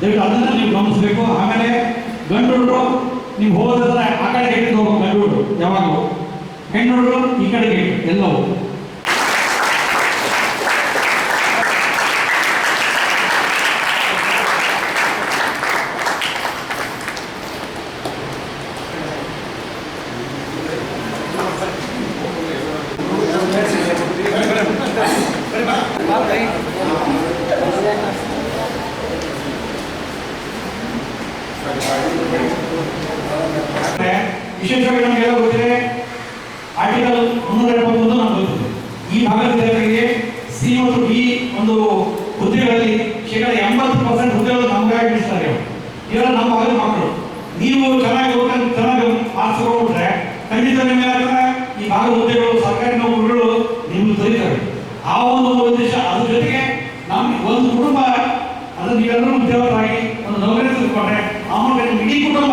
ದಯವಿಟ್ಟು ಅದನ್ನು ನೀವು ಗಮನಿಸಬೇಕು. ಆಮೇಲೆ ಗಂಡು ನೀವು ಹೋಗೋದಾದ್ರೆ ಆ ಕಡೆ ಹೋಗೋ ಗಂಡು ಯಾವಾಗಲೂ. ಹೆಣ್ಣು ಈ ಕಡೆಗೆ ಎಲ್ಲವೂ ಮತ್ತೆ ವಿಶೇಷವಾಗಿ ನಮಗೆಲ್ಲ ಗೊತ್ತಿದೆ ಆರ್ಟಿಕಲ್ ಮುನ್ನೂರ ಎಪ್ಪತ್ತೊಂದು ನಮ್ಗೆ ಗೊತ್ತಿದೆ ಈ ಭಾಗದ ಜನರಿಗೆ ಸಿ ಮತ್ತು ಡಿ ಒಂದು ಹುದ್ದೆಗಳಲ್ಲಿ ಶೇಕಡ ಎಂಬತ್ತು ಪರ್ಸೆಂಟ್ ಹುದ್ದೆಗಳು ನಮಗಾಗಿ ಬಿಡಿಸ್ತಾರೆ ಇವೆಲ್ಲ ನಮ್ಮ ಭಾಗದ ಮಕ್ಕಳು ನೀವು ಚೆನ್ನಾಗಿ ಓದ್ಕೊಂಡು ಚೆನ್ನಾಗಿ ಮಾರ್ಕ್ಸ್ ತಗೊಂಡ್ಬಿಟ್ರೆ ಖಂಡಿತ ನಿಮಗೆ ಏನಾಗ್ತದೆ ಈ ಭಾಗದ ಹುದ್ದೆಗಳು ಸರ್ಕಾರಿ ನೌಕರಿಗಳು ನಿಮ್ಗೆ ದೊರೀತವೆ ಆ ಒಂದು ಉದ್ದೇಶ, ಅದ್ರ ಜೊತೆಗೆ ನಮ್ಮ ಒಂದು ಕುಟುಂಬ, ಅದು ನೀವೆಲ್ಲರೂ ಉದ್ಯೋಗರಾಗಿ ಒಂದು ನೌಕರಿ ತಿಳ್ಕೊಂಡ್ರೆ ಆ ಮೂಲಕ ನಿಮ್ಮ ಇಡೀ ಕುಟುಂಬ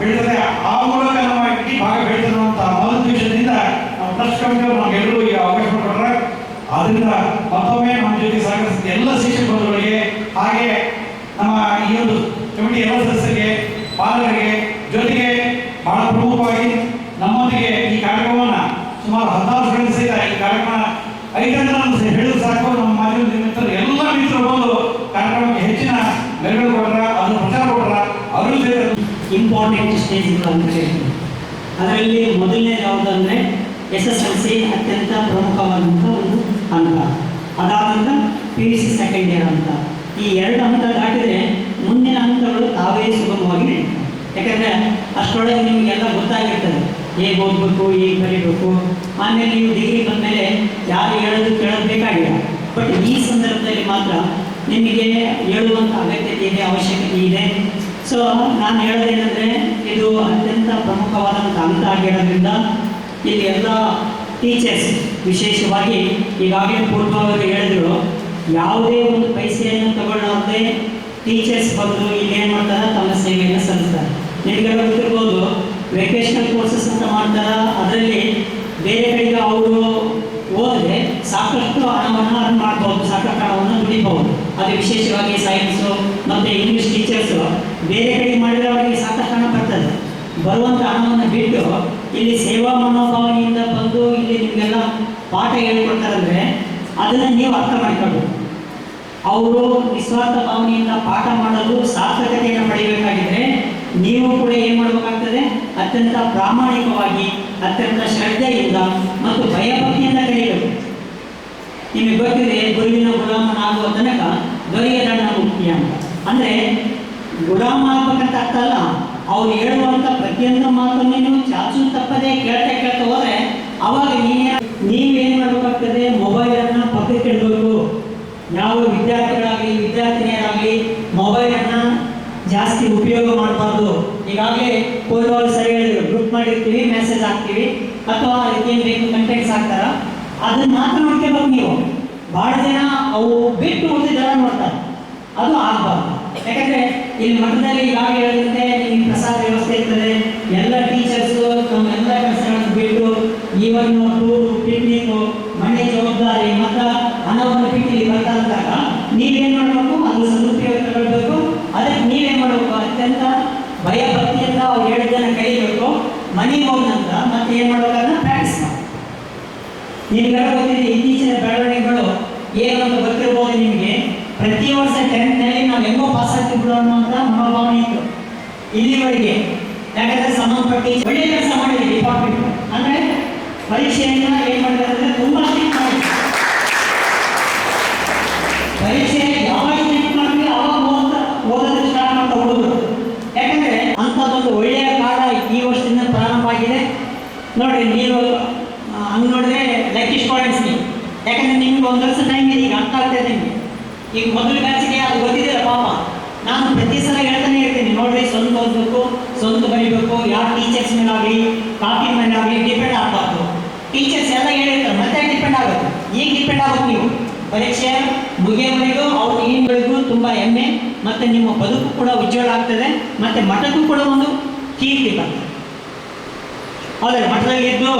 ಬೆಳೀತದೆ. ಆ ಮೂಲಕ ನಮ್ಮ ಇಡೀ ಭಾಗ ಬೆಳೀತದೆ ಮನೋದ್ವೇಷದಿಂದ ನಾವು ಟ್ರಸ್ಟ್ ಕಮಿಟಿ ನಮಗೆಲ್ಲರೂ ಈ ಅವಕಾಶ ಕೊಟ್ಟರೆ ಅದರಿಂದ ಮತ್ತೊಮ್ಮೆ ನಮ್ಮ ಜೊತೆ ಸಹಕರಿಸಿದ ಎಲ್ಲ ಶಿಕ್ಷಕ ಬಂಧುಗಳಿಗೆ, ಹಾಗೆ ನಮ್ಮ ಈ ಒಂದು ಕಮಿಟಿ ಎಲ್ಲ ಸದಸ್ಯರಿಗೆ, ಪಾಲಕರಿಗೆ ಜೊತೆಗೆ ಬಹಳ ಪ್ರಮುಖವಾಗಿ ನಮ್ಮೊಂದಿಗೆ ಈ ಕಾರ್ಯಕ್ರಮವನ್ನು ಸುಮಾರು ಹದಿನಾರು ಗಂಟೆ ಸಹಿತ ಈ ಕಾರ್ಯಕ್ರಮ ಐದರಿಂದ ನಾನು ಹೇಳಿದ್ರೆ ಸಾಕು ನಮ್ಮ ಮಾಧ್ಯಮದ ಮಿತ್ರರು ಎಲ್ಲ ಮಿತ್ರರು ಬಂದು ಕಾರ್ಯಕ್ರಮಕ್ಕೆ ಹೆಚ್ಚಿನ ಮೆರುಗು ಕೊಟ್ರ ಅದನ್ನು ಪ್ರಚಾರ ಕೊಟ್ರ ಅವರು ಸಹಿತ ಇಂಪಾರ್ಟೆಂಟ್ ಸ್ಟೇಜ್ಗಳು ಅಂತ ಹೇಳ್ತೀವಿ ಅದರಲ್ಲಿ ಮೊದಲನೇ ಯಾವುದಂದರೆ ಎಸ್ ಎಸ್ ಎಲ್ ಸಿ ಅತ್ಯಂತ ಪ್ರಮುಖವಾದಂಥ ಒಂದು ಹಂತ. ಅದಾದಂತ P U C second year ಅಂತ ಈ ಎರಡು ಹಂತ ದಾಟಿದರೆ ಮುಂದಿನ ಹಂತಗಳು ತಾವೇ ಸುಗಮವಾಗಿ ನಡೀತವೆ. ಯಾಕಂದರೆ ಅಷ್ಟರೊಳಗೆ ನಿಮಗೆಲ್ಲ ಗೊತ್ತಾಗಿರ್ತದೆ. ಹೇಗೆ ಓದಬೇಕು, ಹೇಗೆ ಬರೀಬೇಕು. ಆಮೇಲೆ ನೀವು ಡಿಗ್ರಿ ಬಂದಮೇಲೆ ಯಾರು ಹೇಳೋದು ಕೇಳೋದು ಬೇಕಾಗಿಲ್ಲ. ಬಟ್ ಈ ಸಂದರ್ಭದಲ್ಲಿ ಮಾತ್ರ ನಿಮಗೆ ಹೇಳುವಂಥ ಅಗತ್ಯತೆ ಇದೆ, ಅವಶ್ಯಕತೆ ಇದೆ. ಸೊ ನಾನು ಹೇಳೋದೇನೆಂದರೆ ಇದು ಅತ್ಯಂತ ಪ್ರಮುಖವಾದಂಥ ಹಂತ ಆಗಿರೋದ್ರಿಂದ ಇಲ್ಲಿ ಎಲ್ಲ ಟೀಚರ್ಸ್ ವಿಶೇಷವಾಗಿ ಈಗಾಗಲೇ ಪೂರ್ವವರು ಹೇಳಿದ್ರು, ಯಾವುದೇ ಒಂದು ಪೈಸೆಯನ್ನು ತಗೊಳ್ಳಾರ್ದೆ ಟೀಚರ್ಸ್ ಬಂದು ಇಲ್ಲಿ ಏನು ಮಾಡ್ತಾರೆ? ತಮ್ಮ ಸೇವೆಯನ್ನು ಸಲ್ಲಿಸ್ತಾರೆ. ನಿಮಗೆಲ್ಲ ಗೊತ್ತಿರ್ಬೋದು ವೆಕೇಷನಲ್ ಕೋರ್ಸಸ್ ಅಂತ ಮಾಡ್ತಾರೆ. ಅದರಲ್ಲಿ ಬೇರೆ ಕಡೆಗೆ ಅವರು ಹೋದರೆ ಸಾಕಷ್ಟು ಹಣವನ್ನು ಮಾಡ್ಬೋದು, ಸಾಕಷ್ಟು ಹಣವನ್ನು ದುಡಿಬಹುದು ಅದು ವಿಶೇಷವಾಗಿ ಸೈನ್ಸು ಮತ್ತು ಇಂಗ್ಲೀಷ್ ಟೀಚರ್ಸು ಬೇರೆ ಕಡೆ ಮಾಡಿದ್ರೆ ಅವರಿಗೆ ಸಾಕಷ್ಟು ಹಣ ಬರ್ತದೆ. ಬರುವಂಥ ಹಣವನ್ನು ಬಿಟ್ಟು ಇಲ್ಲಿ ಸೇವಾ ಮನೋಭಾವನೆಯಿಂದ ಬಂದು ಇಲ್ಲಿ ನಿಮಗೆಲ್ಲ ಪಾಠ ಹೇಳ್ಕೊಡ್ತಾರಂದ್ರೆ ಅದನ್ನು ನೀವು ಅರ್ಥ ಮಾಡಿಕೊಳ್ಬೇಕು. ಅವರು ನಿಸ್ವಾರ್ಥ ಭಾವನೆಯಿಂದ ಪಾಠ ಮಾಡಲು ಸಾರ್ಥಕತೆಯನ್ನು ಪಡೆಯಬೇಕಾಗಿದ್ರೆ ನೀವು ಕೂಡ ಏನು ಮಾಡಬೇಕಾಗ್ತದೆ? ಅತ್ಯಂತ ಪ್ರಾಮಾಣಿಕವಾಗಿ, ಅತ್ಯಂತ ಶ್ರದ್ಧೆಯಿಂದ ಮತ್ತು ಭಯಭಕ್ತಿಯಿಂದ ಕಲಿಯಬೇಕು ನಿಮಗೆ ಗೊತ್ತಿದೆ ಗುರುವಿನ ಗುಲಾಮನಾಗುವ ತನಕ ದೊರೆಯದಣ್ಣ ಮುಖ್ಯ ಅಂತ. ಅಂದರೆ ಗುಲಾಮ ಆಗ್ಬೇಕಂತ ಅರ್ಥ ಅಲ್ಲ ಅವ್ರು ಹೇಳುವಂತ ಪ್ರತಿಯೊಂದು ಮಾತನ್ನು ನೀವು ಚಾಚು ತಪ್ಪದೆ ಕೇಳ್ತಾ ಕೇಳ್ತಾ ಹೋದ್ರೆ, ಅವಾಗ ನೀವೇ ನೀವೇನು ಮಾಡಬೇಕಾಗ್ತದೆ? ಮೊಬೈಲನ್ನು ಪಕ್ಕಕ್ಕೆ ಇಡಬೇಕು. ಯಾವ ವಿದ್ಯಾರ್ಥಿಗಳಾಗಲಿ, ವಿದ್ಯಾರ್ಥಿನಿಯರಾಗಲಿ ಅನ್ನ ಜಾಸ್ತಿ ಉಪಯೋಗ ಮಾಡಬಾರ್ದು. ಈಗಾಗಲೇ ಪೂರ್ವಗಳು ಸರಿ ಹೇಳಿದ್ರು ಗ್ರೂಪ್ ಮಾಡಿರ್ತೀವಿ, ಮೆಸೇಜ್ ಹಾಕ್ತೀವಿ, ಅಥವಾ ಅದಕ್ಕೇನು ಬೇಕು ಕಂಟೆಂಟ್ಸ್ ಹಾಕ್ತಾರ ಅದನ್ನ ಮಾತ್ರ ನೋಡ್ಕೋಬೇಕು ನೀವು. ಬಹಳ ಜನ ಅವು ಬಿಟ್ಟು ಉಳಿದಿದ್ದೆಲ್ಲ ನೋಡ್ತಾರೆ. ಅದು ಆಗ್ಬಾರ್ದು. ಯಾಕಂದ್ರೆ ಇಲ್ಲಿ ಮಠದಲ್ಲಿ ಈಗಾಗಲೇ ಹೇಳಿದಂತೆ ನಿಮಗೆ ಪ್ರಸಾದ ವ್ಯವಸ್ಥೆ ಇರ್ತದೆ. ಎಲ್ಲ ಟೀಚರ್ಸು ತಮ್ಮ ಎಲ್ಲ ಕೆಲಸಗಳನ್ನು ಬಿಟ್ಟು ಈವನ್ ಟೂರು ಪಿಕ್ನಿಕ್ ಮನೆ ಜವಾಬ್ದಾರಿ ಮತ್ತು ಹಣವನ್ನು ಬಿಟ್ಟು ಇಲ್ಲಿ ಬರ್ತಾ ಇದ್ದಾಗ ನೀವೇನು ಮಾಡಬೇಕು? ಅದು ಸದುಪಯೋಗ ತಗೊಳ್ಬೇಕು ಅದಕ್ಕೆ ನೀವೇನ್ ಮಾಡಬೇಕು? ಅತ್ಯಂತ ಭಯ ಭಕ್ತಿಯಿಂದ ಅವ್ರು ಹೇಳಿದ್ದನ್ನು ಕಲಿಬೇಕು ಮನೆಗೆ ಹೋದ ನಂತರ ಮತ್ತೆ ಏನು ಮಾಡಬೇಕಾದ್ರೆ ಪ್ರಾಕ್ಟೀಸ್ ಮಾಡಿ ನಿಮ್ಗೆಲ್ಲ ಗೊತ್ತಿದೆ, ಇತ್ತೀಚಿನ ಬೆಳವಣಿಗೆಗಳು ಏನು ಅಂತ ಗೊತ್ತಿರ್ಬೋದು ನಿಮಗೆ. ಪ್ರತಿ ವರ್ಷ ಟೆಂತ್ನಲ್ಲಿ ನಾವು ಹೆಂಗೋ ಪಾಸ್ ಆಗ್ತಿದ್ರು ಅನ್ನುವಂಥ ಮನೋಭಾವನೆ ಇತ್ತು. ಇಲ್ಲಿವರೆಗೆ ಯಾಕಂದ್ರೆ ಸಂಬಂಧಪಟ್ಟ ಒಳ್ಳೆ ಕೆಲಸ ಮಾಡಿದೆ ಡಿಪಾರ್ಟ್ಮೆಂಟ್ ಅಂದ್ರೆ ಪರೀಕ್ಷೆಯನ್ನ ಏನ್ ಮಾಡಿದ್ದಾರೆ ಅಂದ್ರೆ ತುಂಬಾ ಸ್ಟ್ರಿಕ್ಟ್ ಮಾಡಿ ಪರೀಕ್ಷೆ ಯಾವಾಗ ಸ್ಟ್ರಿಕ್ಟ್ ಮಾಡ್ತೀವಿ, ಅವಾಗ ಓದ ಓದೋದಕ್ಕೆ ಸ್ಟಾರ್ಟ್ ಮಾಡ್ತಾ ಹುಡುಗರು. ಯಾಕಂದ್ರೆ ಅಂಥದ್ದೊಂದು ಒಳ್ಳೆಯ ಕಾಲ ಈ ವರ್ಷದಿಂದ ಪ್ರಾರಂಭ ಆಗಿದೆ. ನೋಡಿ ನೀವು ಹಂಗೆ ನೋಡಿದ್ರೆ ಲೈಕ್ ಸ್ಟೂಡೆಂಟ್ಸ್ ನೀವು. ಯಾಕಂದ್ರೆ ನಿಮ್ಗೆ ಒಂದು ವರ್ಷ ಟೈಮ್ ಈಗ ಅರ್ಥ ಆಗ್ತಾ ಇದೆ ನಿಮಗೆ ಈಗ ಮೊದಲು ಬ್ಯಾಚಿಗೆ ಅದು ಗೊತ್ತಿದೆಯಲ್ಲ ಪಾಪ. ನಾನು ಪ್ರತಿ ಸಲ ಹೇಳ್ತಾನೆ ಇರ್ತೀನಿ, ನೋಡ್ರಿ, ಸ್ವಂತ ಓದಬೇಕು, ಸ್ವಂತ ಬರೀಬೇಕು ಯಾವ ಟೀಚರ್ಸ್ ಮೇಲಾಗಲಿ ಕಾಪಿ ಮೇಲೆ ಆಗಲಿ ಡಿಪೆಂಡ್ ಆಗಬಾರ್ದು. ಟೀಚರ್ಸ್ ಎಲ್ಲ ಹೇಳಿರ್ತಾರೆ, ಮತ್ತೆ ಡಿಪೆಂಡ್ ಆಗುತ್ತೆ ಈಗ ಡಿಪೆಂಡ್ ಆಗುತ್ತೆ ನೀವು? ಪರೀಕ್ಷೆ, ಮುಗಿಯವರೆಗೂ ಅವ್ರ ಏನ್ಗಳಿಗೂ ತುಂಬ ಹೆಮ್ಮೆ, ಮತ್ತು ನಿಮ್ಮ ಬದುಕು ಕೂಡ ಉಜ್ವಲ ಆಗ್ತದೆ, ಮತ್ತು ಮಠಕ್ಕೂ ಕೂಡ ಒಂದು ಕೀರ್ತಿ ಬರ್ತದೆ. ಹೌದಲ್ಲ, ಮಠದಲ್ಲಿ ಇದ್ದು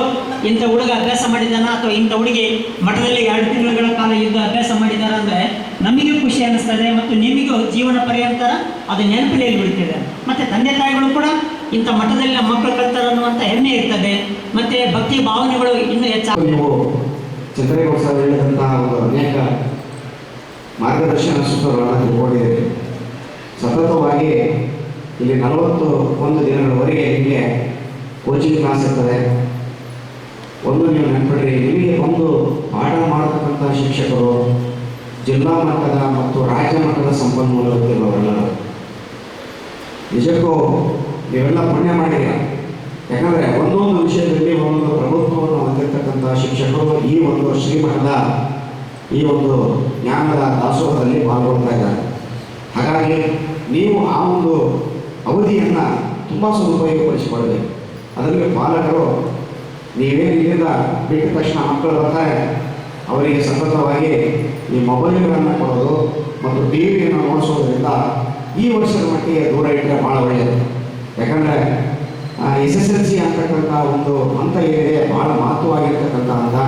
ಇಂಥ ಹುಡುಗ ಅಭ್ಯಾಸ ಮಾಡಿದಾನ ಅಥವಾ ಇಂಥ ಹುಡುಗಿ ಮಠದಲ್ಲಿ ಎರಡು ತಿಂಗಳುಗಳ ಕಾಲ ಇದ್ದು ಅಭ್ಯಾಸ ಮಾಡಿದಾರ ಅಂದರೆ ನಮಗೂ ಖುಷಿ ಅನ್ನಿಸ್ತದೆ ಮತ್ತು ನಿಮಗೂ ಜೀವನ ಪರ್ಯಂತರ ಅದು ನೆನಪಿನಲ್ಲಿ ಬಿಡ್ತದೆ ಮತ್ತು ತಂದೆ ತಾಯಿಗಳು ಕೂಡ ಇಂಥ ಮಠದಲ್ಲಿ ನಮ್ಮ ಮಕ್ಕಳು ಕಲ್ತಾರೆ ಅನ್ನುವಂಥ ಹೆಮ್ಮೆ ಇರ್ತದೆ. ಮತ್ತು ಭಕ್ತಿ ಭಾವನೆಗಳು ಇನ್ನೂ ಹೆಚ್ಚಾಗಿ ಅನೇಕ ಮಾರ್ಗದರ್ಶನ ಸೂತ್ರಗಳನ್ನು ಸತತವಾಗಿ ಇಲ್ಲಿ ನಲವತ್ತು ಒಂದು ದಿನಗಳವರೆಗೆ ಇಲ್ಲಿ ಕೋಚಿಂಗ್ ಕ್ಲಾಸ್ ಇರ್ತದೆ. ಒಂದು ನೀವು ನೆನಪಿಡ್ರಿ, ನಿಮಗೆ ಒಂದು ಪಾಠ ಮಾಡತಕ್ಕಂಥ ಶಿಕ್ಷಕರು ಜಿಲ್ಲಾ ಮಟ್ಟದ ಮತ್ತು ರಾಜ್ಯ ಮಟ್ಟದ ಸಂಪನ್ಮೂಲ ವ್ಯಕ್ತಿಗಳವರೆಲ್ಲರೂ ನಿಜಕ್ಕೂ ನೀವೆಲ್ಲ ಪುಣ್ಯ ಮಾಡಿ ಯಾಕಂದರೆ ಒಂದೊಂದು ವಿಷಯದಲ್ಲಿ ಒಂದೊಂದು ಪ್ರಭುತ್ವವನ್ನು ಹೊಂದಿರತಕ್ಕಂಥ ಶಿಕ್ಷಕರು ಈ ಒಂದು ಶ್ರೀಮಠದ, ಈ ಒಂದು ಜ್ಞಾನದ ದಾಸೋಹದಲ್ಲಿ ಪಾಲ್ಗೊಳ್ತಾ ಇದ್ದಾರೆ. ಹಾಗಾಗಿ ನೀವು ಆ ಒಂದು ಅವಧಿಯನ್ನು ತುಂಬ ಸದುಪಯೋಗಪಡಿಸಿಕೊಳ್ಳಬೇಕು. ಅದರಲ್ಲಿ ಪಾಲಕರು ನೀವೇನು ಇಲ್ಲಿಂದ ಬಿಟ್ಟ ತಕ್ಷಣ ಮಕ್ಕಳು ಬರ್ತಾರೆ ಅವರಿಗೆ ಸತತವಾಗಿ ಈ ಮೊಬೈಲ್ಗಳನ್ನು ಕೊಡೋದು ಮತ್ತು ಟಿ ವಿಯನ್ನು ನೋಡಿಸೋದ್ರಿಂದ ಈ ವರ್ಷದ ಮಟ್ಟಿಗೆ ದೂರ ಇಟ್ಟರೆ ಭಾಳ ಒಳ್ಳೆಯದು ಯಾಕಂದರೆ ಎಸ್ ಎಸ್ ಎಲ್ ಸಿ ಅಂತಕ್ಕಂಥ ಒಂದು ಹಂತ ಏನಿದೆ ಭಾಳ ಮಹತ್ವವಾಗಿರ್ತಕ್ಕಂಥ ಹಂತ.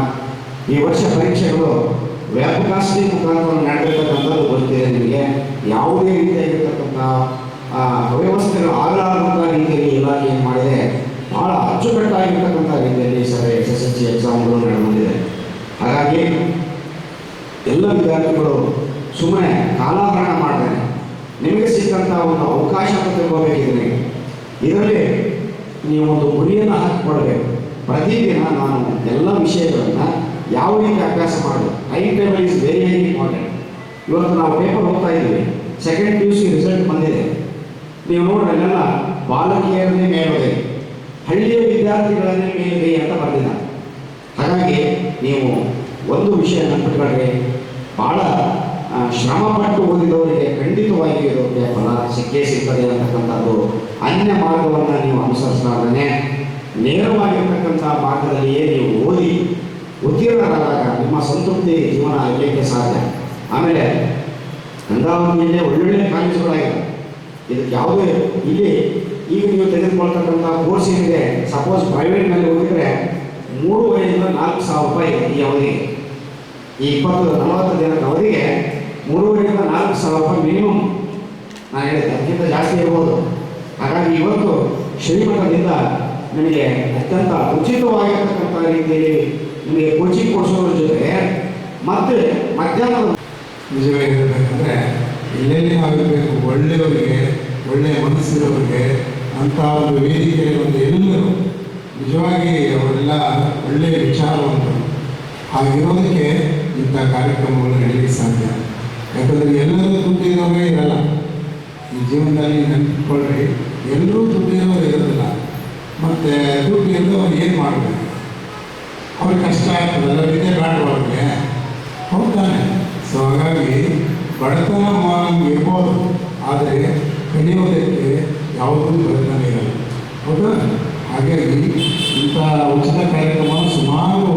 ಈ ವರ್ಷ ಪರೀಕ್ಷೆಗಳು ವ್ಯಾಪಕಾಸ್ತಿ ಮುಖಾಂತರ ನಡೆದಿರ್ತಕ್ಕಂಥದ್ದು ಗೊತ್ತಿದೆ ನಿಮಗೆ. ಯಾವುದೇ ರೀತಿಯಾಗಿರ್ತಕ್ಕಂಥ ಅವ್ಯವಸ್ಥೆಗಳು ಆಗಲಾರದಂಥ ರೀತಿಯಲ್ಲಿ ಇಲಾಖೆ ಏನು ಮಾಡಿದೆ ಭಾಳ ಅಚ್ಚುಕಟ್ಟಾಗಿರ್ತಕ್ಕಂಥ ರೀತಿಯಲ್ಲಿ sir S S L C ಎಕ್ಸಾಮ್ಗಳು ನಡೆದು ಬಂದಿದೆ ಹಾಗಾಗಿ ಎಲ್ಲ ವಿದ್ಯಾರ್ಥಿಗಳು ಸುಮ್ಮನೆ ಕಾಲಾಭರಣ ಮಾಡಿದ್ರೆ ನಿಮಗೆ ಸಿಕ್ಕಂಥ ಒಂದು ಅವಕಾಶ ತಿಳ್ಕೋಬೇಕಿದ್ರೆ ಇದರಲ್ಲಿ ನೀವು ಒಂದು ಗುರಿಯನ್ನು ಹಾಕಿಕೊಳ್ಬೇಕು ಪ್ರತಿದಿನ ನಾನು ಎಲ್ಲ ವಿಷಯಗಳನ್ನು ಯಾವ ರೀತಿ ಅಭ್ಯಾಸ ಮಾಡಬೇಕು time table is very very important ಇವತ್ತು ನಾವು ಪೇಪರ್ ಹೋಗ್ತಾ ಇದ್ದೀವಿ second P U C result ಬಂದಿದೆ. ನೀವು ನೋಡ್ರಿ, ಅಲ್ಲೆಲ್ಲ ಬಾಲಕಿಯರನ್ನೇ ಮೇಲುಗೈ, ಹಳ್ಳಿಯ ವಿದ್ಯಾರ್ಥಿಗಳನ್ನೇ ಮೇಲಿದೆ ಅಂತ ಬರ್ದಿದ್ದಾರೆ. ಹಾಗಾಗಿ ನೀವು ಒಂದು ವಿಷಯ ನೆನಪಿಟ್ಕೊಂಡ್ರೆ ಭಾಳ ಶ್ರಮಪಟ್ಟು ಓದಿದವರಿಗೆ ಖಂಡಿತವಾಗಿ ಇದಕ್ಕೆ ಫಲ ಸಿಕ್ಕೇ ಸಿಗ್ತದೆ ಅಂತಕ್ಕಂಥದ್ದು ಅನ್ಯ ಮಾರ್ಗವನ್ನು ನೀವು ಅನುಸರಿಸಲಾರದೇ ನೇರವಾಗಿರ್ತಕ್ಕಂಥ ಮಾರ್ಗದಲ್ಲಿಯೇ ನೀವು ಓದಿ ಉತ್ತೀರ್ಣರಾದಾಗ ನಿಮ್ಮ ಸಂತೃಪ್ತಿ ಜೀವನ ಆಗಲಿಕ್ಕೆ ಸಾಧ್ಯ. ಆಮೇಲೆ ಗಂಗಾವತಿಯಲ್ಲಿ ಒಳ್ಳೊಳ್ಳೆ ಕಾಲೇಜುಗಳಾಗಿದೆ ಇದಕ್ಕೆ ಯಾವುದೇ ಇಲ್ಲಿ ಈಗ ನೀವು ತೆಗೆದುಕೊಳ್ತಕ್ಕಂಥ ಕೋರ್ಸ್ ಏನಿದೆ ಸಪೋಸ್ ಪ್ರೈವೇಟ್ನಲ್ಲಿ ಹೋಗಿದ್ರೆ ಮೂರುವರೆಯಿಂದ ನಾಲ್ಕು ಸಾವಿರ ರೂಪಾಯಿ ಈ ಅವಧಿಗೆ. ಈ ಇಪ್ಪತ್ತು ನಲವತ್ತು ದಿನದ ಅವಧಿಗೆ ಮೂರುವರೆಯಿಂದ ನಾಲ್ಕು ಸಾವಿರ ರೂಪಾಯಿ ಮಿನಿಮಮ್ ನಾನು ಹೇಳಿದ್ದೆ, ಅದಕ್ಕಿಂತ ಜಾಸ್ತಿ ಇರ್ಬೋದು. ಹಾಗಾಗಿ ಇವತ್ತು ಶ್ರೀಮಠದಿಂದ ನನಗೆ ಅತ್ಯಂತ ಉಚಿತವಾಗಿರ್ತಕ್ಕಂಥ ರೀತಿಯಲ್ಲಿ ನಿಮಗೆ ಕೋಚಿಂಗ್ ಕೊಡಿಸೋದ್ರ ಜೊತೆಗೆ ಮತ್ತೆ ಮಧ್ಯಾಹ್ನ ನಿಜವಾಗಿ ಹೇಳಬೇಕಂದ್ರೆ, ಎಲ್ಲೆಲ್ಲಿ ನಾವಿರಬೇಕು ಒಳ್ಳೆಯವರಿಗೆ, ಒಳ್ಳೆಯ ಮನಸ್ಸಿರೋರಿಗೆ ಅಂಥ ಒಂದು ವೇದಿಕೆ ಒಂದು ಎಲ್ಲರೂ ನಿಜವಾಗಿ ಅವರೆಲ್ಲ ಒಳ್ಳೆಯ ವಿಚಾರವಂತರು ಹಾಗಿರೋದಕ್ಕೆ ಇಂಥ ಕಾರ್ಯಕ್ರಮಗಳು ನಡೆಯಲಿಕ್ಕೆ ಸಾಧ್ಯ. ಯಾಕಂದರೆ ಎಲ್ಲರೂ ದುಡ್ಡಿರೋರೇ ಇರಲ್ಲ. ಈ ಜೀವನದಲ್ಲಿ ನೆನಪಿಟ್ಕೊಳ್ರಿ, ಎಲ್ಲರೂ ದುಡ್ಡಿರೋರು ಇರೋದಿಲ್ಲ. ಮತ್ತು ದುಡ್ಡು ಇರೋರು ಏನು ಮಾಡಬೇಕು? ಅವ್ರಿಗೆ ಕಷ್ಟ ಆಗ್ತದಲ್ಲ ವಿದ್ಯೆ ಬೇಡ ಹೋಗ್ತಾನೆ. ಸೊ ಹಾಗಾಗಿ ಬಡತನ ಇರ್ಬೋದು, ಆದರೆ ಕಲಿಯೋದಕ್ಕೆ ಯಾವುದೂ ಬಡತನ ಇರಲ್ಲ. ಹೌದಾ? ಹಾಗಾಗಿ ಇಂಥ ಉಚಿತ ಕಾರ್ಯಕ್ರಮ ಸುಮಾರು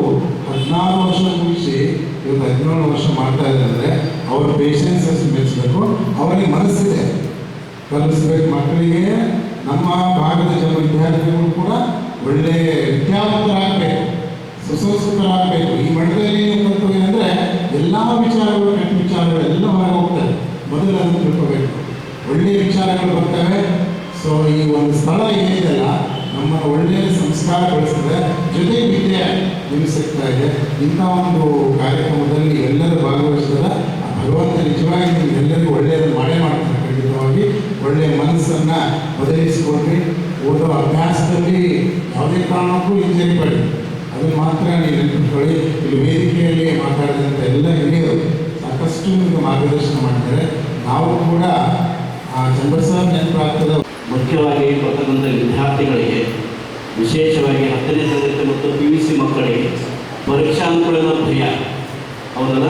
ಹದಿನಾರು ವರ್ಷ ಮುಗಿಸಿ ಇವತ್ತು ಹದಿನೇಳು ವರ್ಷ ಮಾಡ್ತಾ ಇದ್ದಾರೆ. ಅವರ ಪೇಷನ್ಸಸ್ ಮೆಚ್ಚಬೇಕು ಅವರಿಗೆ ಮನಸ್ಸಿದೆ. ಕಲಿಸ್ಬೇಕು. ಮಕ್ಕಳಿಗೆ ನಮ್ಮ ಭಾಗದ ಜನ ವಿದ್ಯಾರ್ಥಿಗಳು ಕೂಡ ಒಳ್ಳೆಯ ವಿದ್ಯಾವಂತರಾಗಬೇಕು. ಸುಸಂಸ್ಕೃತರಾಗಬೇಕು. ಈ ಮಠದಲ್ಲಿ ಏನು ಕಲ್ತ್ಕೊಳ್ಳಿ ಅಂದರೆ ಎಲ್ಲ ವಿಚಾರಗಳು ಕೆಟ್ಟ ವಿಚಾರಗಳು ಎಲ್ಲ ಹೊರಗೆ ಹೋಗ್ತವೆ. ಮೊದಲು ಅದನ್ನು ತಿಳ್ಕೋಬೇಕು. ಒಳ್ಳೆಯ ವಿಚಾರಗಳು ಬರ್ತವೆ. ಸೊ ಈ ಒಂದು ಸ್ಥಳ ಏನಿದೆಯಲ್ಲ ನಮ್ಮ ಒಳ್ಳೆಯ ಸಂಸ್ಕಾರ ಬೆಳೆಸಿದೆ ಜೊತೆ ವಿದ್ಯೆ ನಿಲ್ಲಿಸುತ್ತಾ ಇದೆ ಇಂಥ ಒಂದು ಕಾರ್ಯಕ್ರಮದಲ್ಲಿ ಎಲ್ಲರೂ ಭಾಗವಹಿಸಿದ್ರೆ ಆ ಭಗವಂತ ನಿಜವಾಗಿ ಎಲ್ಲರಿಗೂ ಒಳ್ಳೆಯದು ಮಾಡೇ ಮಾಡ್ತಾರೆ. ಖಂಡಿತವಾಗಿ ಒಳ್ಳೆಯ ಮನಸ್ಸನ್ನು ಬದಲಿಸಿಕೊಂಡ್ರಿ ಓದೋ ಅಭ್ಯಾಸದಲ್ಲಿ ಯಾವುದೇ ಕಾರಣಕ್ಕೂ ಇಂಜರಿ ಪಡಿ ಅದನ್ನು ಮಾತ್ರ ನೀವು ನೆನಪಿಟ್ಕೊಳ್ಳಿ ಇಲ್ಲಿ ವೇದಿಕೆಯಲ್ಲಿ ಮಾತಾಡಿದಂಥ ಎಲ್ಲ ಹಿರಿಯರು ಸಾಕಷ್ಟು ನಿಮಗೆ ಮಾರ್ಗದರ್ಶನ ಮಾಡ್ತಾರೆ. ನಾವು ಕೂಡ ಆ ಚಂದ್ರಸಾಬ್ ನೆನಪಾಗ್ತದೆ ವಿಶೇಷವಾಗಿ ಹತ್ತನೇ ತರಗತಿ ಮತ್ತು ಪಿ ಯು ಸಿ ಮಕ್ಕಳಿಗೆ ಪರೀಕ್ಷಾ ಅಂಕಗಳ ಭಯ. ಹೌದಲ್ಲ?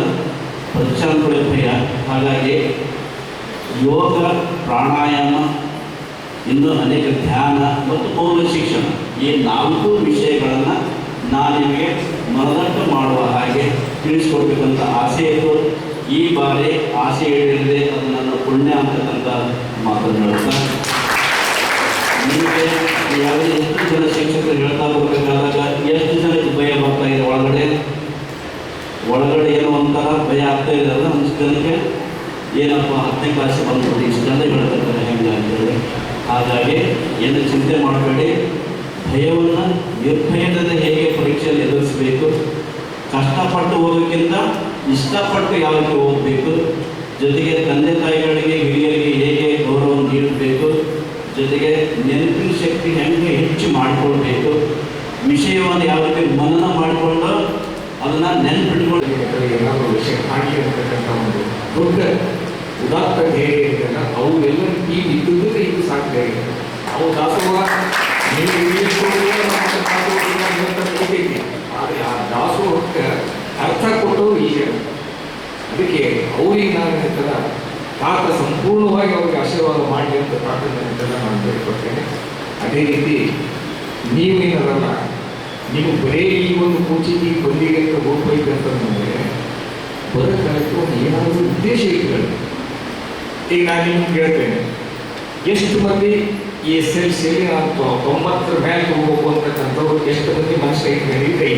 ಪರೀಕ್ಷಾ ಅಂಕಗಳ ಭಯ. ಹಾಗಾಗಿ ಯೋಗ, ಪ್ರಾಣಾಯಾಮ, ಇನ್ನು ಅನೇಕ ಧ್ಯಾನ ಮತ್ತು ಪೌರ ಶಿಕ್ಷಣ ಈ ನಾಲ್ಕು ವಿಷಯಗಳನ್ನು ನಾನು ನಿಮಗೆ ಮನದಟ್ಟು ಮಾಡುವ ಹಾಗೆ ತಿಳಿಸ್ಕೊಡ್ಬೇಕಂತ ಆಸೆ ಇತ್ತು. ಈ ಬಾರಿ ಆಸೆ ಹೇಳಿದೆ ಅದು ನನ್ನ ಪುಣ್ಯ ಅಂತಕ್ಕಂಥ ಮಾತನ್ನು ಹೇಳ್ತಾ ನಿಮಗೆ ಯಾವುದೇ ಎಷ್ಟು ಜನ ಶಿಕ್ಷಕರು ಹೇಳ್ತಾ ಹೋಗಬೇಕಾದಾಗ ಎಷ್ಟು ಜನಕ್ಕೆ ಭಯ ಬರ್ತಾ ಇದೆ ಒಳಗಡೆ ಒಳಗಡೆ ಒಂಥರ ಭಯ ಆಗ್ತಾ ಇದೆಯಲ್ಲ ಒಂದಿಷ್ಟು ಜನಕ್ಕೆ ಏನಪ್ಪ ಹತ್ತನೇ ಕ್ಲಾಸ್ ಬಂದ್ಬಿಟ್ಟು ಇಷ್ಟು ಜನ ಹೇಳ್ತಾರೆ ಹೆಂಗೆ ಅಂತೇಳಿ ಹಾಗಾಗಿ ಏನು ಚಿಂತೆ ಮಾಡಬೇಡಿ ಭಯವನ್ನು ನಿರ್ಭಯದಿಂದ ಹೇಗೆ ಪರೀಕ್ಷೆಯಲ್ಲಿ ಎದುರಿಸಬೇಕು, ಕಷ್ಟಪಟ್ಟು ಓದೋಕ್ಕಿಂತ ಇಷ್ಟಪಟ್ಟು ಯಾವಕ್ಕೆ ಓದಬೇಕು, ಜೊತೆಗೆ ತಂದೆ ತಾಯಿಗಳಿಗೆ, ಹಿರಿಯರಿಗೆ ಹೇಗೆ ಗೌರವ ನೀಡಬೇಕು ಜೊತೆಗೆ ನೆನಪಿನ ಶಕ್ತಿ ಹೆಂಗೆ ಹೆಚ್ಚು ಮಾಡಿಕೊಳ್ಬೇಕು, ವಿಷಯವನ್ನು ಯಾವ ಮನನ ಮಾಡಿಕೊಂಡು ಅದನ್ನು ನೆನಪಿಟ್ಕೊಂಡು ವಿಷಯ ಕಾಣಲಿ ಅಂತಕ್ಕಂಥ ಒಂದು ದೊಡ್ಡ ಉದಾತ್ತ ಧ್ಯೇಯ ಇದೆಯಲ್ಲ ಅವು ಎಲ್ಲ ಈ ಇದ್ದುದಕ್ಕೆ ಇದು ಸಾಧ್ಯ ಇದೆ. ಅವು ದಾಸೋಹ ನೀವು ಇಂಗ್ಲೀಷ್ನೊಳಗೆ ಮತ್ತು ದಾಸೋಹ ಅಂತ ಕಲಿತೈತಿ ಆದರೆ ಆ ದಾಸೋಹಕ್ಕೆ ಅರ್ಥ ಕೊಟ್ಟವರು ಈಗ ಅದಕ್ಕೆ ಅವ್ರಿಗೆ ನಾನು ಹೇಳ್ತಲ್ಲ ತಾತ ಸಂಪೂರ್ಣವಾಗಿ ಅವರಿಗೆ ಆಶೀರ್ವಾದ ಮಾಡಿ ಅಂತ ಪ್ರಾರ್ಥನೆ ನಾನು ಬೇಡ್ಕೊಳ್ತೇನೆ ಅದೇ ರೀತಿ ನೀವೇನದಲ್ಲ ನೀವು ಬರೀ ಈ ಒಂದು ಕೋಚಿಗೆ ಬಂದಿಗೆ ಅಂತ ಹೋಗ್ಬೇಕಂತಂದ್ರೆ ಬರೋಕ್ಕಾಗಕ್ಕೆ ಒಂದು ಏನಾದರೂ ಉದ್ದೇಶ ಇಟ್ಕೊಳ್ಳಿ ಈಗ ನಾನು ನಿಮ್ಗೆ ಹೇಳ್ತೇನೆ, ಎಷ್ಟು ಮಂದಿ ಈ ಎಲ್ ಸಿಯಲ್ಲಿ ನಾನು ತೊಂಬತ್ತರ ಮೇಲೆ ತಗೋಬೇಕು ಅಂತಕ್ಕಂಥವ್ರು ಎಷ್ಟು ಮಂದಿ ಮನುಷ್ಯ ಇಟ್ಕೊಂಡು ಕೈ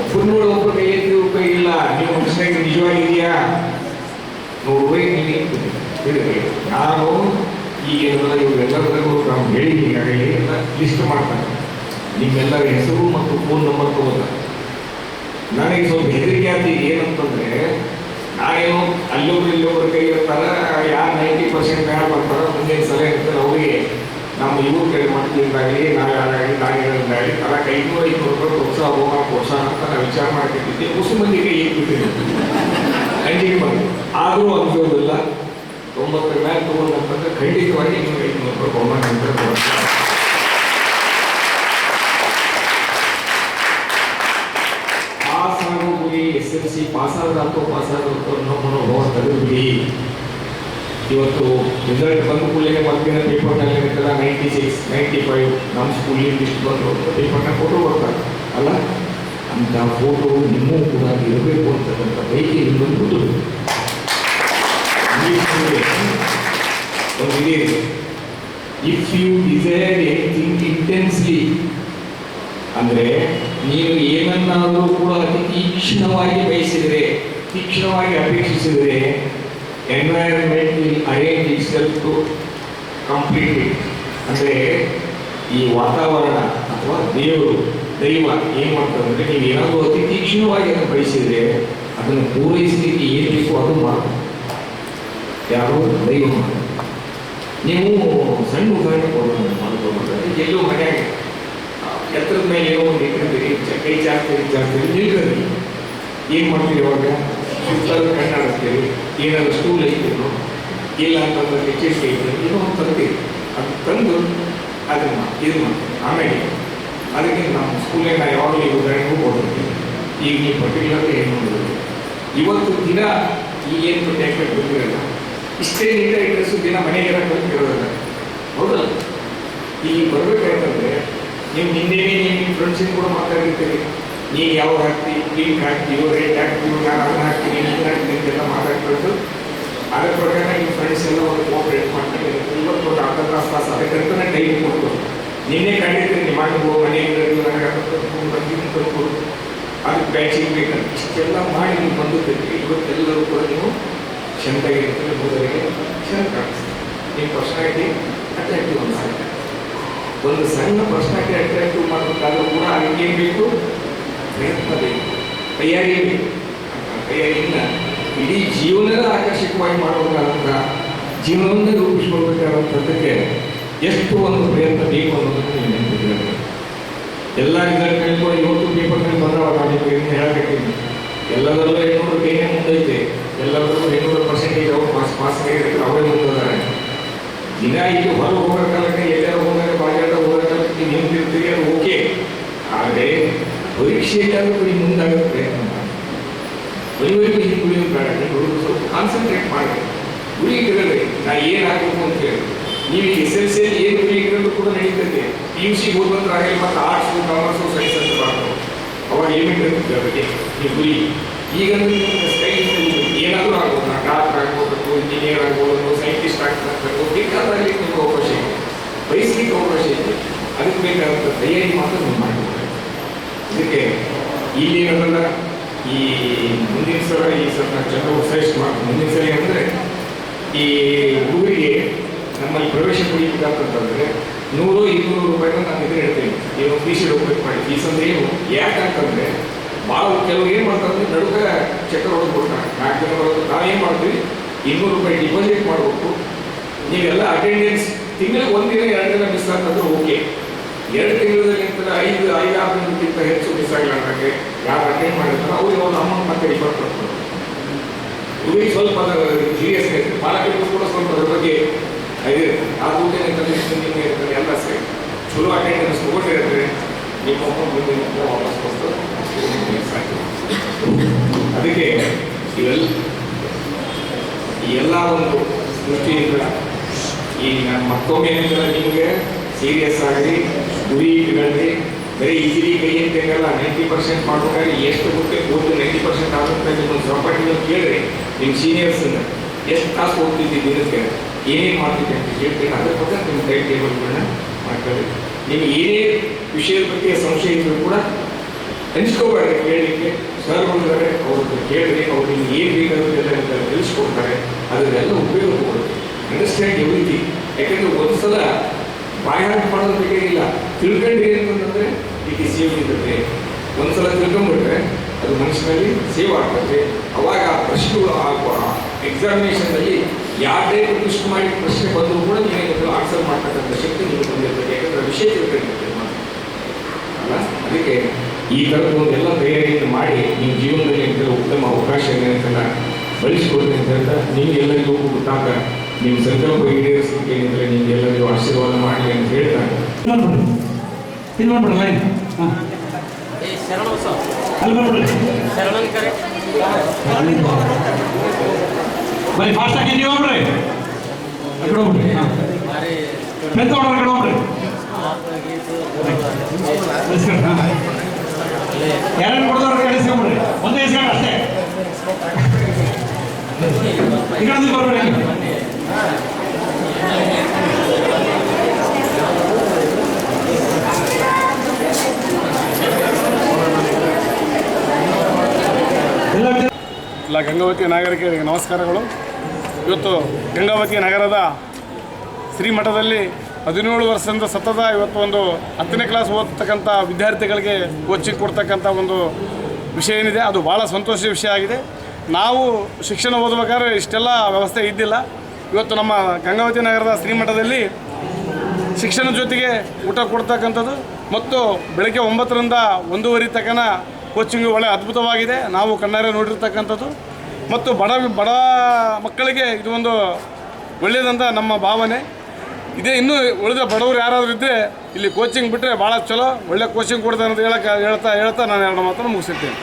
ಒಬ್ಬರು ನೋಡಿ ಒಬ್ಬರು ಕೈ ಎತ್ತಿ ಕೈ ಇಲ್ಲ. ನೀವು ಮನುಷ್ಯ ನಿಜವಾಗಿದೆಯಾ ನೋಡುವೆ ಇಲ್ಲಿ ಹೇಳಿದ್ರಿ ನಾನು ಈಗೆಲ್ಲ ನಾವು ಹೇಳಿ ಈಗಾಗಲೇ ಎಲ್ಲ ಲಿಸ್ಟ್ ಮಾಡ್ತಾನೆ ನಿಮ್ಮೆಲ್ಲರ ಹೆಸರು ಮತ್ತು ಫೋನ್ ನಂಬರ್ ತಗೋದ ನನಗೆ ಸ್ವಲ್ಪ ಹೆದರಿಕೆ ಆದ ಏನಂತಂದರೆ, ನಾನೇನು ಅಲ್ಲೊಬ್ರು ಇಲ್ಲೊಬ್ರು ಕೈ ಇರ್ತಾರ ಯಾರು ನೈಂಟಿ ಪರ್ಸೆಂಟ್ ಯಾರು ಬರ್ತಾರ ಮುಂದಿನ ಸಲ ಇರ್ತಾರೆ ಅವರಿಗೆ. ನಮ್ಮ ಇವ್ರ ಕೈ ಮಾಡ್ತಿದ್ದಾಗಲಿ, ನಾವು ಯಾರಾಗಲಿ ನಾನು ಹೇಳಿದ್ದಾಗಲಿ ತಲಾ ಐನೂರು ಐನೂರು ರೂಪಾಯಿ ಪ್ರೋತ್ಸಾಹ ಹೋಗೋಣ ಪ್ರೋತ್ಸಾಹ ಅಂತ ನಾವು ವಿಚಾರ ಮಾಡ್ತಿದ್ದೆ. ಹೊಸ ಮಂದಿಗೆ ಏನು ಇಟ್ಬಿಟ್ಟಿದ್ದೆ ಬಂದು ಆದರೂ ಅನ್ಸೋದಿಲ್ಲ ತೊಂಬತ್ತರ ಮೇಲೆ ತಗೊಂಡಂತಂದ್ರೆ ಖಂಡಿತವಾಗಿ ನೀವು ಐನೂರು ರೂಪಾಯಿ ಬಹುಮಾನ ಪಾಸ್ ಆಗೋಗಿ ಎಸ್ ಎಲ್ ಸಿ ಪಾಸ್ ಆದಾತೋ ಪಾಸ್ ಆದಾತೋ ಅನ್ನೋ ಮನೋಭಾವ ತೆಗೆದುಬಿಡಿ ಇವತ್ತು ರಿಸಲ್ಟ್ ಬಂದ ಕೂಡಲೇ ಮಧ್ಯಾಹ್ನ ಪೇಪರ್ನಲ್ಲಿ ನೈಂಟಿ ಸಿಕ್ಸ್ ನೈಂಟಿ ಫೈವ್ ನಮ್ಮ ಸ್ಕೂಲಿಂದ ಇಷ್ಟು ಬಂದು ಪೇಪರ್ನ ಫೋಟೋ ಬರ್ತಾರೆ ಅಲ್ಲ? ಅಂತ ಫೋಟೋ ನಿಮ್ಮೂ ಕೂಡ ಇರಬೇಕು ಅಂತಕ್ಕಂಥ ಬೈಕೆ ಇನ್ನೊಂದು if you desire anything intensely ಅಂದ್ರೆ ನೀವು ಏನನ್ನಾದರೂ ಕೂಡ ಅತಿ ತೀಕ್ಷ್ಣವಾಗಿ ಬಯಸಿದರೆ, ತೀಕ್ಷ್ಣವಾಗಿ ಅಪೇಕ್ಷಿಸಿದರೆ environment will arrange itself to complete it ಅಂದರೆ ಈ ವಾತಾವರಣ ಅಥವಾ ದೇವರು ದೈವ ಏನು ಮಾಡ್ತದಂದ್ರೆ ನೀವು ಏನಾದರೂ ಅತಿ ತೀಕ್ಷ್ಣವಾಗಿ ಅದನ್ನು ಬಯಸಿದರೆ ಅದನ್ನು ಪೂರೈಸಲಿಕ್ಕೆ ಏನು ಬೇಕು ಅದು ಮಾಡ್ತಾರೆ ಯಾರು ದೈವ ಮಾಡ್ತಾರೆ ನೀವು ಸಣ್ಣ ಉದಾಹರಣೆ ಕೊಡೋಣ ಮಾಡ್ಕೊಂಡ್ರೆ ಎಲ್ಲೋ ಮನೆಯಾಗ ಎತ್ತರದ ಮೇಲೆ ಏನೋ ಒಂದು ಕೈ ಜಾಸ್ತಿ ಜಾಸ್ತಿ ನಿಲ್ಕರಿ ಏನು ಮಾಡ್ತೀರಿ ಅವಾಗ? ಸುತ್ತಲೂ ಕಣ್ಣಾಡಿಸ್ತೀರಿ ಏನಾದ್ರು ಸ್ಟೂಲ್ ಐತಿರೋ ಇಲ್ಲ ಅಂತಂದ್ರೆ ಐತಿ ಏನೋ ಒಂದು ತಂದಿರಿ. ಅದು ತಂದು ಅದನ್ನ ಇದು ಮಾಡ್ತೀವಿ ಆಮೇಲೆ ಅದಕ್ಕೆ ನಮ್ಮ ಸ್ಕೂಲಿಂದ ಯಾವಾಗಲೂ ಉದಾಹರಣೆಗೂ ಕೊಡ್ತೀವಿ ಈಗ ನೀವು ಪರ್ಟಿಕ್ಯುಲರ್ ಏನು ಮಾಡೋದು? ಇವತ್ತು ದಿನ ಈ ಏನು ಟ್ಯಾಕ್ಲೆಟ್ ಗೊತ್ತಿರಲ್ಲ. ಇಷ್ಟೇ ನೀಟಾಗಿ ಇಟ್ಟರೆ ದಿನ ಮನೆಗೆ ಇರೋದಿಲ್ಲ ಹೌದಾ ಈಗ ಬರಬೇಕಾಯ್ತಂದ್ರೆ ನೀವು ನಿನ್ನೆನೇ ನೀವು ನಿಮ್ಮ ಫ್ರೆಂಡ್ಸಿಗೆ ಕೂಡ ಮಾತಾಡಿರ್ತೀರಿ. ನೀವು ಯಾವಾಗ ಹಾಕ್ತೀವಿ ಕ್ಲೀನ್ ಹಾಕ್ತೀವೋ ರೇಟ್ ಹಾಕ್ತೀವೋ ನಾನು ಅದನ್ನ ಹಾಕ್ತೀನಿ ಇದನ್ನ ಹಾಕ್ತೀನಿ ಅಂತೆಲ್ಲ ಮಾತಾಡ್ಕೊಂಡು ಅದ್ರ ಪ್ರಕಾರ ನಿಮ್ಮ ಫ್ರೆಂಡ್ಸ್ ಎಲ್ಲ ಒಂದು ಕೋಪ್ರೇಟ್ ಮಾಡ್ತಾರೆ. ಇವತ್ತು ಒಂದು ಅರ್ಧ ತಾಸು ನಾನು ಟೈಮ್ ಕೊಟ್ಟು ನಿನ್ನೆ ಕಂಡಿರ್ತೀನಿ ನಿಮ್ಮ ಮನೆಯಲ್ಲಿ ಅದಕ್ಕೆ ಬ್ಯಾಚಿಂಗ್ ಬೇಕಂತ ಇಷ್ಟೆಲ್ಲ ಮಾಡಿ ನೀವು ಬಂದಿದ್ದೀರಿ, ಇವತ್ತೆಲ್ಲರೂ ಕೂಡ ನೀವು ಚೆಂದಾಗಿರ್ತೀರಿ ಹೋದರಿಗೆ ಚೆಂದ ಕಾಣಿಸ್ತೀವಿ ನಿಮ್ಮ ಪರ್ಸನಾಲಿಟಿ ಅಟ್ರಾಕ್ಟಿವ್ ಅನ್ಸುತ್ತೆ ಒಂದು ಸಣ್ಣ ಪರ್ಸನಾಲಿಟಿ ಅಟ್ರಾಕ್ಟಿವ್ ಮಾಡಬೇಕಾದ್ರೂ ಕೂಡ ಅದಕ್ಕೆ ಬೇಕು? ಪ್ರಯತ್ನ ಬೇಕು. ತಯಾರಿ ಬೇಕು. ತಯಾರಿಯಿಂದ ಇಡೀ ಜೀವನದ ಆಕರ್ಷಕವಾಗಿ ಮಾಡಬೇಕಾದಂಥ ಜೀವನವನ್ನೇ ರೂಪಿಸ್ಕೊಳ್ಬೇಕಾದಂಥದ್ದಕ್ಕೆ ಎಷ್ಟು ಒಂದು ಪ್ರಯತ್ನ ಬೇಕು ಅನ್ನೋದನ್ನು ನೀವು ನೆನಪಿದ್ದೀರಿ ಎಲ್ಲ ರಿಸಲ್ಟ್ಗಳು ಕೂಡ ಬಂದವಾಗ ನಾನು ನಿಮಗೆ ಏನು ಹೇಳಬೇಕಿದ್ದೀನಿ ಎಲ್ಲದರಲ್ಲೂ ಹೆಣ್ಣೂರು ಕೈನೇ ಮುಂದೈತೆ. ಎಲ್ಲದರಲ್ಲೂ ಹೆಣ್ಣೂರು ಪರ್ಸೆಂಟೇಜ್ ಅವ್ರು ಪಾಸ್ ಪಾಸ್ ಆಗಿರ್ತಾರೆ ಅವರೇ ಮುಂದಿದ್ದಾರೆ. ದಿನ ಇಲ್ಲಿ ಹೊರಗೆ ಹೋಗೋ ಕಾಲಕ್ಕೆ ಎಲ್ಲರೂ ಹೋದಾಗ ಬಾಜಾಟ ಹೋಗೋ ಕಾಲಕ್ಕೆ ನಿಂತಿರ್ತೀರಿ ಅದು ಓಕೆ. ಆದರೆ ಪರೀಕ್ಷೆಗಾದ್ರೂ ನೀವು ಮುಂದಾಗೋ ಪ್ರಯತ್ನ ಮಾಡಿ ಬರೀವರೆಗೂ ಹಿಂಗೆ ಕುಡಿಯೋದು ಬೇಡ. ನೀವು ಸ್ವಲ್ಪ ಕಾನ್ಸಂಟ್ರೇಟ್ ಮಾಡಿ. ಗುರಿ ಇಟ್ಟಿರಲಿ ನಾ ಏನಾಗಬೇಕು ಅಂತ ಹೇಳಿ. ನೀವು ಎಸ್ ಎಲ್ ಸಿಯಲ್ಲಿ ಏನು ಗುರಿ ಇಟ್ಟಿರೋದು ಕೂಡ ನಡೀತದೆ ಪಿ ಯು ಸಿ ಹೋಗ್ಬಂದ್ರೆ ಆಗಲಿ ಮತ್ತು ಆರ್ಟ್ಸು, ಕಾಮರ್ಸು, ಸೈನ್ಸ್ ಅಂತ. ಅದಕ್ಕೆ ಈ ಗುರಿ ಈಗ ಸ್ಕೈ ಏನಾದರೂ ಆಗ್ಬೋದು ನಾ ಡಾಕ್ಟರ್ ಆಗ್ಬೋದು ಇಂಜಿನಿಯರ್ ಆಗ್ಬೋದು ಸೈಂಟಿಸ್ಟ್ ಆಗ್ಬೇಕು ಬೇಕಾದಲ್ಲಿ ನಿಮ್ಗೆ ಅವಕಾಶ ಇದೆ ಬಯಸ್ಲಿಕ್ಕೆ ಅವಕಾಶ ಇದೆ ಅದಕ್ಕೆ ಬೇಕಾದಂಥ ತಯಾರಿ ಮಾತ್ರ ನೀವು ಮಾಡಬೇಕು ಇದಕ್ಕೆ ಇಲ್ಲಿ ಏನಂದ್ರೆ ಈ ಮುಂದಿನ ಸಲ ಈ ಸಲ ಜನರು ಶ್ರೇಷ್ಠ ಮಾಡಿ ಮುಂದಿನ ಸಲ ಅಂದರೆ ಈ ಊರಿಗೆ ನಮ್ಮಲ್ಲಿ ಪ್ರವೇಶ ಪಡಿಬೇಕಂತಂದ್ರೆ ನೂರು ಇನ್ನೂರು ರೂಪಾಯಿನ ನಾನು ಇದ್ರೆ ಹೇಳ್ತೀನಿ ನೀವು ಸಿ ಹೋಗ್ಬೇಕು ಮಾಡಿ. ಫೀಸ್ ಅಂದ್ರೆ ಏನು? ಯಾಕಂತಂದ್ರೆ ಭಾಳ ಕೆಲವ್ರು ಏನು ಮಾಡ್ತಾರೆ ನಡುಕ ಚಕ್ರ ಹೊಡೆದು ಕೊಡ್ತಾರೆ. ನಾಲ್ಕು ಜನ ಬರೋದು ನಾವೇನು ಮಾಡ್ತೀವಿ? ಇನ್ನೂರು ರೂಪಾಯಿ ಡಿಪಾಸಿಟ್ ಮಾಡಬೇಕು ನೀವೆಲ್ಲ ಅಟೆಂಡೆನ್ಸ್ ತಿಂಗಳಿಗೆ ಒಂದಿನ ಎರಡು ದಿನ ಮಿಸ್ ಅಂತಂದ್ರೆ ಓಕೆ ಎರಡು ತಿಂಗಳಲ್ಲಿ ಅಂತ ಐದು ಆರು ದಿನಕ್ಕಿಂತ ಹೆಚ್ಚು ಮಿಸ್ ಆಗಿಲ್ಲ ನನಗೆ ಯಾರು ಅಟೆಂಡ್ ಮಾಡಿರ್ತಾರೆ ಅವ್ರಿಗೆ ಒಂದು ಅಮೌಂಟ್ ಮತ್ತೆ ರಿಫಂಡ್ ಮಾಡ್ತಾರೆ ಹುಡುಗಿ ಸ್ವಲ್ಪ ಜಿ ಎಸ್ ಐತೆ ಪಾಲಕರಿಗೂ ಕೂಡ ಸ್ವಲ್ಪ ಅದ್ರ ಬಗ್ಗೆ ಇದೆ ಆ ಇರ್ತದೆ ಇರ್ತದೆ ಎಲ್ಲ ಸರಿ. ಚಲೋ ಅಟೆಂಡೆನ್ಸ್ ತಗೊಂಡಿರ್ತಾರೆ ನಿಮ್ಮ ಮುಂದಿನ ತಿಂಗಳು ವಾಪಸ್ ಬರ್ತದೆ ಅದಕ್ಕೆ ಇವೆಲ್ಲ ಎಲ್ಲ ಒಂದು ದೃಷ್ಟಿಯಿಂದ ಈ ನಾನು ಮತ್ತೊಮ್ಮೆ ನಿಮಗೆ ಸೀರಿಯಸ್ ಆಗಿ ಗುರಿ ಇಟ್ಕೊಳ್ಳಿ ಬರೀ ಈಸಿಲಿ ಕೈ ಅಂತೇನಲ್ಲ ನೈಂಟಿ ಪರ್ಸೆಂಟ್ ಮಾಡ್ಬೇಕಾದ್ರೆ ಎಷ್ಟು ಗೊತ್ತೇ ಓದಿ ನೈಂಟಿ ಪರ್ಸೆಂಟ್ ಆಗುತ್ತೆ ನಿಮ್ಮ ಸಹಪಾಠಿಗಳು ಕೇಳಿರಿ ನಿಮ್ಮ ಸೀನಿಯರ್ಸನ್ನು ಎಷ್ಟು ತಾಸು ಹೋಗ್ತಿದ್ದಿ ದಿನಕ್ಕೆ ಏನೇನು ಮಾಡ್ತೀವಿ ಅಂತ ಹೇಳ್ತೀನಿ ಅದ್ರ ಬಗ್ಗೆ ನಿಮ್ಮ ಟೈಮ್ ಟೇಬಲ್ಗಳನ್ನ ಮಾಡ್ಕೊಳ್ಳಿ ನಿಮ್ಗೆ ಏನೇ ವಿಷಯದ ಬಗ್ಗೆ ಸಂಶಯ ಇದ್ರೂ ಕೂಡ ಹಂಚ್ಕೋಬಾರ್ದು ಕೇಳಲಿಕ್ಕೆ. ಸರ್ ಬಂದರೆ ಅವ್ರದ್ದು ಕೇಳಿದ್ರೆ ಅವ್ರು ನಿಮ್ಗೆ ಏನು ಬೇಕಾಗುತ್ತೆ ಅಂತ ತಿಳಿಸ್ಕೊಡ್ತಾರೆ. ಅದನ್ನೆಲ್ಲ ಉಪಯೋಗ ಕೊಡುತ್ತೆ ಅಂಡರ್ಸ್ಟ್ಯಾಂಡ್ ಎವ್ರಿಥಿಂಗ್ ಸಲ ಒಂದ್ಸಲ ಬಾಯಾಟ ಮಾಡೋದು ಬೇಕಾಗಿಲ್ಲ ತಿಳ್ಕೊಂಡ್ರಿ ಅಂತಂದ್ರೆ ಈಗ ಸೇವ್ ಇರ್ತದೆ ಒಂದ್ಸಲ ತಿಳ್ಕೊಂಡ್ಬಿಟ್ರೆ ಅದು ಮನುಷ್ಯನಲ್ಲಿ ಸೇವ್ ಆಗ್ತದೆ. ಅವಾಗ ಆ ಪ್ರಶ್ನೆಗಳು ಎಕ್ಸಾಮಿನೇಷನ್ನಲ್ಲಿ ಯಾರೇ ಪ್ರಶ್ನೆ ಮಾಡಿ ಪ್ರಶ್ನೆ ಬಂದರೂ ಕೂಡ ನಿಮಗೆ ಆನ್ಸರ್ ಮಾಡ್ತಕ್ಕಂಥ ಶಕ್ತಿ ನಿಮಗೆ ಬಂದಿರ್ತದೆ ಯಾಕಂದರೆ ವಿಷಯ ತಿಳ್ಕೊಂಡಿರ್ತದೆ. ಅಲ್ಲ? ಅದಕ್ಕೆ ಈ ಥರದ ಒಂದೆಲ್ಲ ತಯಾರಿಯನ್ನು ಮಾಡಿ ನಿಮ್ಮ ಜೀವನದಲ್ಲಿ ಏನಂತ ಉತ್ತಮ ಅವಕಾಶ ಏನಂತೆಲ್ಲ ಬಳಸಿಕೊಡ್ರಿ ಅಂತ ಹೇಳ್ತಾ ನಿಮಗೆಲ್ಲರಿಗೂ ಗೊತ್ತಾಗ ನಿಮ್ಮ ಸಂಕಲ್ಪ ಈಡೇರಿಸಲಿಕ್ಕೆ ಏನಿದ್ರೆ ನಿಮಗೆಲ್ಲರಿಗೂ ಆಶೀರ್ವಾದ ಮಾಡಿ ಅಂತ ಹೇಳ್ತಾ ಇಲ್ಲಿ ಮಾಡ್ಬಿಡ್ರಿ ಲೈನ್ ಹಾಂ. ಅಲ್ಲಿ ಬಂದ್ಬಿಡ್ರಿ ಬರೀ ಫಾಸ್ಟ್ ಆಗಿ ನೀವು ಹೋಗ್ಬಿಡ್ರಿ. ಆ ಕಡೆ ಹೋಗ್ಬಿಡ್ರಿ. ಹಾಂ. ಮೆತ್ತ ಹೊಡ್ರಿ ಆ ಕಡೆ ಹೋಗ್ಬಿಡ್ರಿ. ಇಸ್ಕೊಂಡು, ಹಾಂ. ಯಾರ್ಯಾರು ಕೊಡ್ದವ್ರು ಕಡೆ ಇಸ್ಕೊಂಬಿಡ್ರಿ ಒಂದೇ ಇಸ್ಕೊಂಡು ಅಷ್ಟೇ. ಈ ಬರ್ಬೇಡಿ ಎಲ್ಲ ಗಂಗಾವತಿ ನಾಗರಿಕರಿಗೆ ನಮಸ್ಕಾರಗಳು. ಇವತ್ತು ಗಂಗಾವತಿ ನಗರದ ಶ್ರೀಮಠದಲ್ಲಿ ಹದಿನೇಳು ವರ್ಷದಿಂದ ಸತತ ಇವತ್ತು ಒಂದು ಹತ್ತನೇ ಕ್ಲಾಸ್ ಓದ್ತಕ್ಕಂಥ ವಿದ್ಯಾರ್ಥಿಗಳಿಗೆ ಕೋಚಿಂಗ್ ಕೊಡ್ತಕ್ಕಂಥ ಒಂದು ವಿಷಯ ಏನಿದೆ, ಅದು ಭಾಳ ಸಂತೋಷದ ವಿಷಯ ಆಗಿದೆ. ನಾವು ಶಿಕ್ಷಣ ಓದಬೇಕಾದ್ರೆ ಇಷ್ಟೆಲ್ಲ ವ್ಯವಸ್ಥೆ ಇದ್ದಿಲ್ಲ. ಇವತ್ತು ನಮ್ಮ ಗಂಗಾವತಿ ನಗರದ ಶ್ರೀಮಠದಲ್ಲಿ ಶಿಕ್ಷಣ ಜೊತೆಗೆ ಊಟ ಕೊಡ್ತಕ್ಕಂಥದ್ದು ಮತ್ತು ಬೆಳಗ್ಗೆ ಒಂಬತ್ತರಿಂದ ಒಂದೂವರೆ ತನಕ ಕೋಚಿಂಗ್ ಒಳ್ಳೆ ಅದ್ಭುತವಾಗಿದೆ. ನಾವು ಕಣ್ಣಾರೆ ನೋಡಿರ್ತಕ್ಕಂಥದ್ದು. ಮತ್ತು ಬಡ ಬಡ ಮಕ್ಕಳಿಗೆ ಇದು ಒಂದು ಒಳ್ಳೆಯದಂತ ನಮ್ಮ ಭಾವನೆ. ಇದೇ ಇನ್ನೂ ಉಳಿದ ಬಡವರು ಯಾರಾದರೂ ಇದ್ದರೆ ಇಲ್ಲಿ ಕೋಚಿಂಗ್ ಬಿಟ್ಟರೆ ಭಾಳ ಚಲೋ. ಒಳ್ಳೆ ಕೋಚಿಂಗ್ ಕೊಡ್ತಾರೆ ಅಂತ ಹೇಳಕ್ಕೆ ಹೇಳ್ತಾ ಹೇಳ್ತಾ ನಾನು ಎರಡು ಮಾತನ್ನು ಮುಗಿಸಿರ್ತೇನೆ.